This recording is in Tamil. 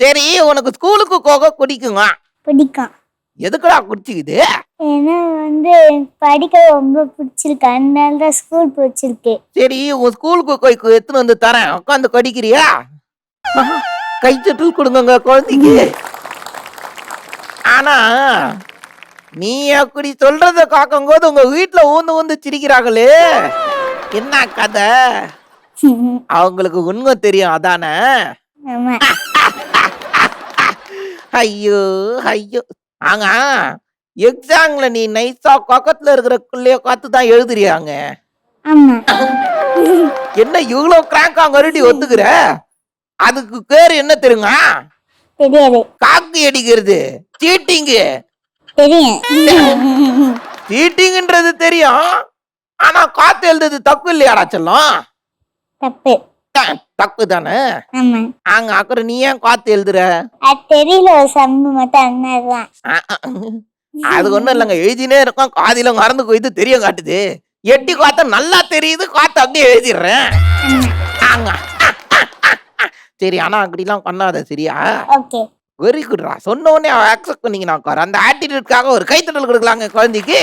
சரி உனக்கு ஸ்கூலுக்கு போக பிடிக்குங்க பிடிக்கும். எதுக்குடா குடிச்சிக்குது ஏன்னா வந்து படிக்க ரொம்ப பிடிச்சிருக்கு. அதனால தான் ஸ்கூல் பிடிச்சிருக்கு சரி உன் ஸ்கூலுக்கு போய் எடுத்துன்னு வந்து தரேன். உட்காந்து கடிக்கிறியா கை தட்டல் கொடுங்க குழந்தைக்கு. ஆனா நீ அப்படி சொல்றத காக்கும்போது உங்க வீட்டுல ஊந்து ஊந்து சிரிக்கிறாங்களே. என்ன கதை? அவங்களுக்கு உண்மை தெரியும் அதானே? ஆமா. ஐயோ ஐயோ. ஆங்க எக்ஸாம்ல நீ நைஸா பக்கத்துல இருக்கிற பிள்ளைய பார்த்து தான் எழுதுறியாங்க? என்ன இவ்வளவு கிராங்கா மறுபடி ஒத்துக்கிற? அதுக்கு பேர் என்ன தெரியுங்க தெரியாது. காக்கி அடிக்கிறது. சீட்டிங்கு தெரியும். சீட்டிங்ன்றது தெரியும். ஆனா காத்து எழுதுறது தப்பு இல்லையாடா செல்லம்? தப்பு. தப்பு தானே ஆமா. அங்க அப்புறம் நீ ஏன் காத்து எழுதுற? அது தெரியல ஒரு சம்பு மட்டும் அண்ணாதான். அது ஒண்ணும் இல்லைங்க. எழுதினே இருக்கும். காதில மறந்து போயிட்டு தெரிய காட்டுது. எட்டி காத்த நல்லா தெரியுது. காத்து அப்படியே எழுதிடுறேன். ஆங்க சரி ஆனா அப்படிலாம் பண்ணாத சரியா? ஓகே. வெரி குட்ரா. சொன்ன உடனே அக்செப்ட் பண்ணீங்கன்னா உட்காரு. அந்த ஆட்டிடியூட்காக ஒரு கைத்தட்டல் கொடுக்கலாங்க குழந்தைக்கு.